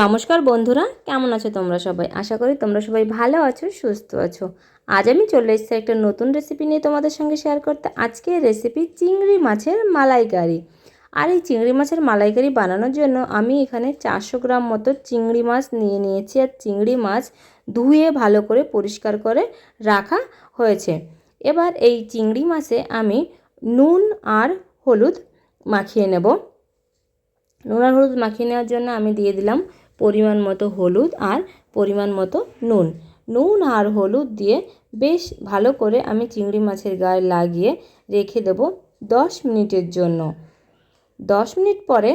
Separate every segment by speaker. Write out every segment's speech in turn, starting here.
Speaker 1: নমস্কার বন্ধুরা, কেমন আছো তোমরা সবাই? আশা করি তোমরা সবাই ভালো আছো, সুস্থ আছো। আজ আমি চলে এসেছি একটা নতুন রেসিপি নিয়ে তোমাদের সঙ্গে শেয়ার করতে। আজকে রেসিপি চিংড়ি মাছের মালাইকারি। আর এই চিংড়ি মাছের মালাইকারি বানানোর জন্য আমি এখানে চারশো গ্রাম মতো চিংড়ি মাছ নিয়ে নিয়েছি। আর চিংড়ি মাছ ধুয়ে ভালো করে পরিষ্কার করে রাখা হয়েছে। এবার এই চিংড়ি মাছে আমি নুন আর হলুদ মাখিয়ে নেব। নুন আর হলুদ মাখিয়ে নেওয়ার জন্য আমি দিয়ে দিলাম পরিমাণ মতো হলুদ আর পরিমাণ মতো নুন। নুন আর হলুদ দিয়ে বেশ ভালো করে আমি চিংড়ি মাছের গায়ে লাগিয়ে রেখে দেব দশ মিনিটের জন্য। দশ মিনিট পরে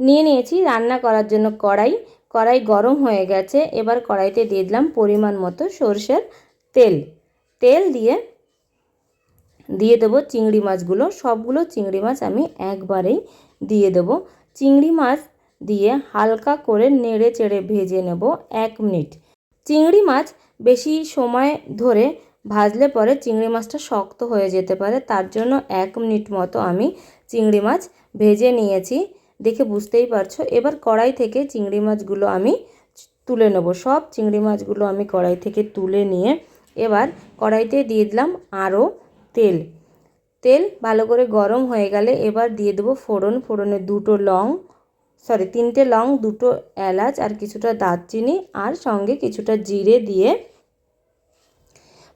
Speaker 1: নিয়ে নিয়েছি রান্না করার জন্য কড়াই। কড়াই গরম হয়ে গেছে, এবার কড়াইতে দিয়ে দিলাম পরিমাণ মতো সর্ষের তেল। তেল দিয়ে দিয়ে দেবো চিংড়ি মাছগুলো। সবগুলো চিংড়ি মাছ আমি একবারেই দিয়ে দেবো। চিংড়ি মাছ দিয়ে হালকা করে নেড়ে চেড়ে ভেজে নেব এক মিনিট। চিংড়ি মাছ বেশি সময় ধরে ভাজলে পরে চিংড়ি মাছটা শক্ত হয়ে যেতে পারে, তার জন্য এক মিনিট মতো আমি চিংড়ি মাছ ভেজে নিয়েছি। দেখে বুঝতেই পারছ, এবার কড়াই থেকে চিংড়ি মাছগুলো আমি তুলে নেব। সব চিংড়ি মাছগুলো আমি কড়াই থেকে তুলে নিয়ে এবার কড়াইতে দিয়ে দিলাম আরও তেল। তেল ভালো করে গরম হয়ে গেলে এবার দিয়ে দেবো ফোড়ন। ফোড়নে দুটো লং সরি তিনটে লং, দুটো এলাচ আর কিছুটা দারচিনি আর সঙ্গে কিছুটা জিরে দিয়ে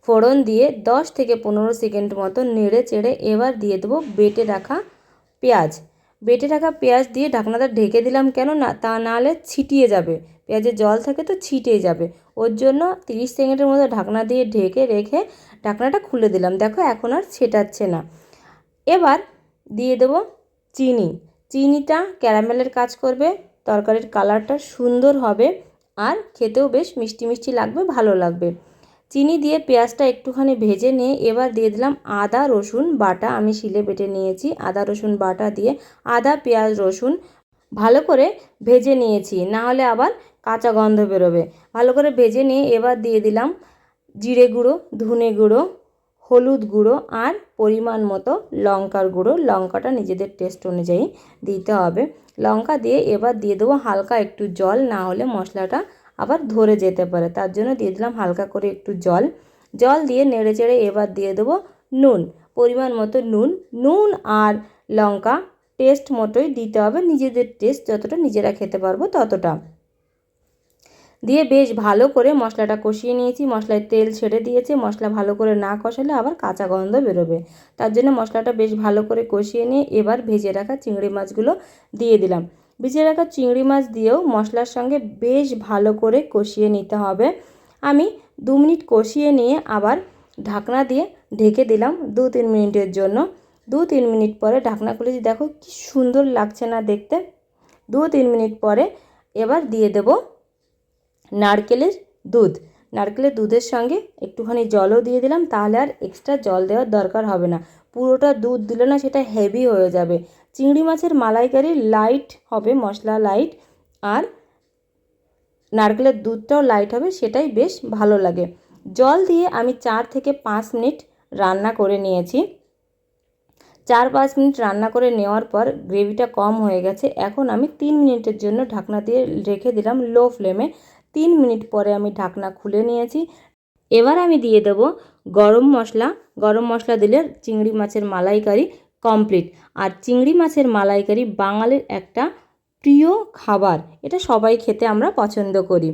Speaker 1: ফোড়ন দিয়ে দশ থেকে পনেরো সেকেন্ড মতো নেড়ে চেড়ে এবার দিয়ে দেবো বেটে রাখা পেঁয়াজ। বেটে রাখা পেঁয়াজ দিয়ে ঢাকনাটা ঢেকে দিলাম কেন না, তা নাহলে ছিটিয়ে যাবে। পেঁয়াজের জল থাকে তো ছিটিয়ে যাবে। ওর জন্য তিরিশ সেকেন্ডের মতো ঢাকনা দিয়ে ঢেকে রেখে ঢাকনাটা খুলে দিলাম। দেখো, এখন আর ছেটাচ্ছে না। এবার দিয়ে দেবো চিনি। চিনিটা ক্যারামেলের কাজ করবে, তরকারির কালারটা সুন্দর হবে আর খেতেও বেশ মিষ্টি মিষ্টি লাগবে, ভালো লাগবে। চিনি দিয়ে পেঁয়াজটা একটুখানি ভেজে নিয়ে এবার দিয়ে দিলাম আদা, রসুন বাটা। আমি শিলে বেটে নিয়েছি আদা, রসুন বাটা দিয়ে। আদা, পেঁয়াজ, রসুন ভালো করে ভেজে নিয়েছি, না হলে আবার কাঁচা গন্ধ বেরোবে। ভালো করে ভেজে নিয়ে এবার দিয়ে দিলাম জিরে গুঁড়ো, ধনে গুঁড়ো হলুদ গুঁড়ো আর পরিমাণ মতো লঙ্কার গুঁড়ো। লঙ্কাটা নিজেদের টেস্ট অনুযায়ী দিতে হবে। লঙ্কা দিয়ে এবার দিয়ে দেবো হালকা একটু জল, না হলে মশলাটা আবার ধরে যেতে পারে। তার জন্য দিয়ে দিলাম হালকা করে একটু জল। জল দিয়ে নেড়ে চেড়ে এবার দিয়ে দেবো নুন। পরিমাণ মতো নুন। নুন আর লঙ্কা টেস্ট মতোই দিতে হবে। নিজেদের টেস্ট যতটা নিজেরা খেতে পারব ততটা। দিয়ে বেশ ভালো করে মশলাটা কষিয়ে নিয়েছি। মশলায় তেল ছেড়ে দিয়েছে। মশলা ভালো করে না কষালে আবার কাঁচা গন্ধ বেরোবে। তার জন্য মশলাটা বেশ ভালো করে কষিয়ে নিয়ে এবার ভেজে রাখা চিংড়ি মাছগুলো দিয়ে দিলাম। ভেজে রাখা চিংড়ি মাছ দিয়েও মশলার সঙ্গে বেশ ভালো করে কষিয়ে নিতে হবে। আমি দু মিনিট কষিয়ে নিয়ে আবার ঢাকনা দিয়ে ঢেকে দিলাম দু তিন মিনিটের জন্য। দু তিন মিনিট পরে ঢাকনা খুলেছি দেখো কি সুন্দর লাগছে না দেখতে। দু তিন মিনিট পরে এবার দিয়ে দেবো নারকেলের দুধ। নারকেলের দুধের সঙ্গে একটুখানি জলও দিয়ে দিলাম, তাহলে আর এক্সট্রা জল দেওয়ার দরকার হবে না। পুরোটা দুধ দিলে না সেটা হেভি হয়ে যাবে। চিংড়ি মাছের মালাইকারি লাইট হবে, মশলা লাইট আর নারকেলের দুধটাও লাইট হবে, সেটাই বেশ ভালো লাগে। জল দিয়ে আমি চার থেকে পাঁচ মিনিট রান্না করে নিয়েছি। চার পাঁচ মিনিট রান্না করে নেওয়ার পর গ্রেভিটা কম হয়ে গেছে। এখন আমি তিন মিনিটের জন্য ঢাকনা দিয়ে রেখে দিলাম লো ফ্লেমে তিন মিনিট পরে আমি ঢাকনা খুলে নিয়েছি। এবার আমি দিয়ে দেব গরম মশলা। গরম মশলা দিলে চিংড়ি মাছের মালাইকারি কমপ্লিট। আর চিংড়ি মাছের মালাইকারি বাঙালির একটা প্রিয় খাবার। এটা সবাই খেতে আমরা পছন্দ করি।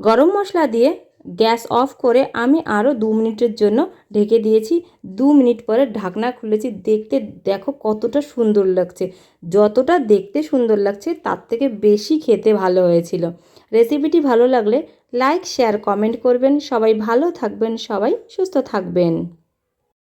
Speaker 1: গরম মশলা দিয়ে গ্যাস অফ করে আমি আরও দু মিনিটের জন্য ঢেকে দিয়েছি। দু মিনিট পরে ঢাকনা খুলেছি। দেখতে, দেখো কতটা সুন্দর লাগছে। যতটা দেখতে সুন্দর লাগছে, তার থেকে বেশি খেতে ভালো হয়েছিল। রেসিপিটি ভালো লাগলে লাইক, শেয়ার, কমেন্ট করবেন। সবাই ভালো থাকবেন, সবাই সুস্থ থাকবেন।